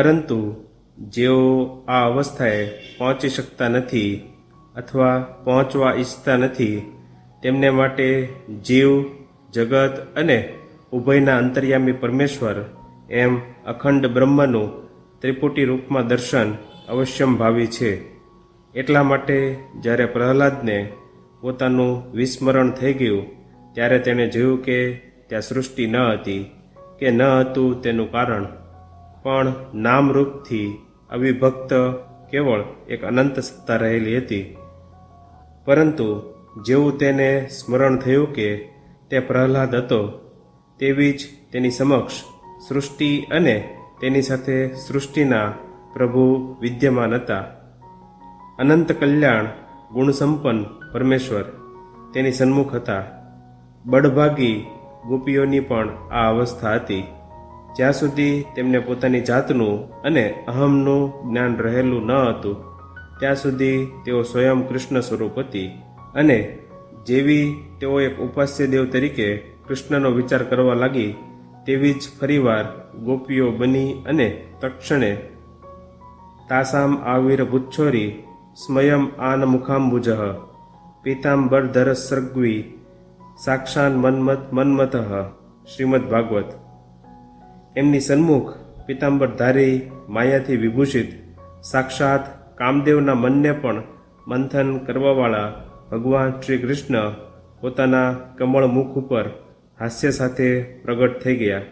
પરંતુ જેઓ આ અવસ્થાએ પહોંચી શકતા નથી અથવા પહોંચવા ઈચ્છતા નથી, તેમને માટે જીવ, જગત અને ઉભયના અંતર્યામી પરમેશ્વર એમ અખંડ બ્રહ્મનું ત્રિપુટી રૂપમાં દર્શન અવશ્યમ ભાવી છે. એટલા માટે જ્યારે પ્રહલાદને પોતાનું વિસ્મરણ થઈ ગયું, ત્યારે તેણે જોયું કે ત્યાં સૃષ્ટિ ન હતી, કે ન હતું તેનું કારણ. પણ નામરૂપથી અવિભક્ત કેવળ એક અનંત સત્તા રહેલી હતી. પરંતુ જેવું તેને સ્મરણ થયું કે તે પ્રહલાદ હતો, તેવી જ તેની સમક્ષ સૃષ્ટિ અને તેની સાથે સૃષ્ટિના પ્રભુ વિદ્યમાન હતા. અનંત કલ્યાણ, ગુણસંપન્ન પરમેશ્વર તેની સન્મુખ હતા. બળભાગી ગોપીઓની પણ આ અવસ્થા હતી. જ્યાં સુધી તેમને પોતાની જાતનું અને અહમનું જ્ઞાન રહેલું ન હતું, ત્યાં સુધી તેઓ સ્વયં કૃષ્ણ સ્વરૂપ હતી અને જેવી તેઓ એક ઉપાસ્ય દેવ તરીકે કૃષ્ણનો વિચાર કરવા લાગી, તેવી જ ફરીવાર ગોપીઓ બની અને તક્ષણે તાસામ આવીર ભુચ્છોરી સ્મયમ આન મુખાંબુજ પીતાંબરધર સર્ગવી સાક્ષાન મન્મથ મન્મથ શ્રીમદ ભાગવત. એમની સન્મુખ પિતાંબરધારી માયાથી વિભૂષિત, સાક્ષાત કામદેવના મનને પણ મંથન કરવાવાળા ભગવાન શ્રી કૃષ્ણ પોતાના કમળ મુખ ઉપર હાસ્ય સાથે પ્રગટ થઈ ગયા.